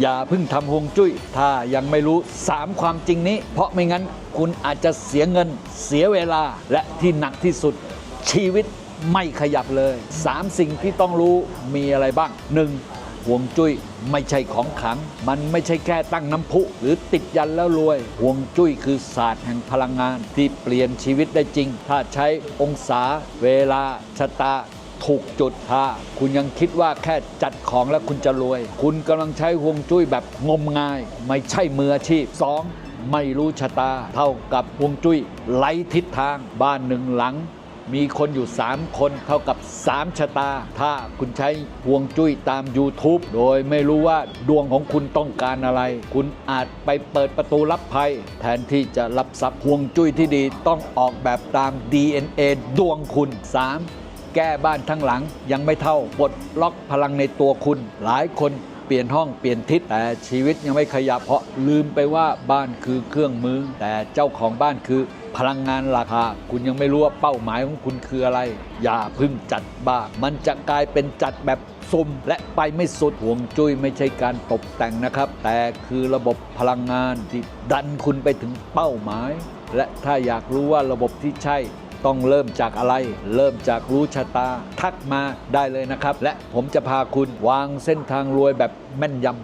อย่าเพิ่งทำฮวงจุ้ย ถ้ายังไม่รู้ 3 ความจริงนี้ เพราะไม่งั้นคุณอาจจะเสียเงิน เสียเวลาและที่หนักที่สุด ชีวิตไม่ขยับเลย 3 สิ่งที่ต้องรู้มีอะไรบ้าง 1. ห่วงจุ้ยไม่ใช่ของขลัง มันไม่ใช่แค่ตั้งน้ำพุ หรือติดยันแล้วรวยห่วงจุ้ยคือศาสตร์แห่งพลังงาน ที่เปลี่ยนชีวิตได้จริง ถ้าใช้องศา เวลาชะตา ถูกจุดถ้าคุณยังคิดว่าแค่จัดของแล้วคุณจะรวย คุณกำลังใช้ห่วงจุ้ยแบบงมงาย ไม่ใช่มืออาชีพ 2. ไม่รู้ชะตา เท่ากับห่วงจุ้ยไร้ทิศทางบ้านหนึ่งหลังมีคนอยู่ 3 คนเท่ากับ 3 ชะตา ถ้าคุณใช้ห่วงจุ้ยตาม YouTube โดยไม่รู้ว่าดวงของคุณต้องการอะไร คุณอาจไปเปิดประตูรับภัย แทนที่จะรับทรัพย์ห่วงจุ้ยที่ดีต้องออกแบบตาม DNA ดวงคุณ 3. แก้บ้านทั้งหลังยังไม่เท่าปลดล็อกพลังในตัวคุณ หลายคนเปลี่ยนห้องเปลี่ยนทิศแต่ชีวิตยังไม่ขยับเพราะลืมไปว่าบ้านคือเครื่องมือ แต่เจ้าของบ้านคือพลังงานราคา คุณยังไม่รู้ว่าเป้าหมายของคุณคืออะไร อย่าเพึ่งจัดบ้า มันจะกลายเป็นจัดแบบซุ่มและไปไม่สุดห่วงจุ้ยไม่ใช่การตกแต่งนะครับ แต่คือระบบพลังงานที่ดันคุณไปถึงเป้าหมาย และถ้าอยากรู้ว่าระบบที่ใช่ ต้องเริ่มจากอะไร เริ่มจากรู้ชะตา ทักมาได้เลยนะครับ และผมจะพาคุณวางเส้นทางรวยแบบแม่นยำ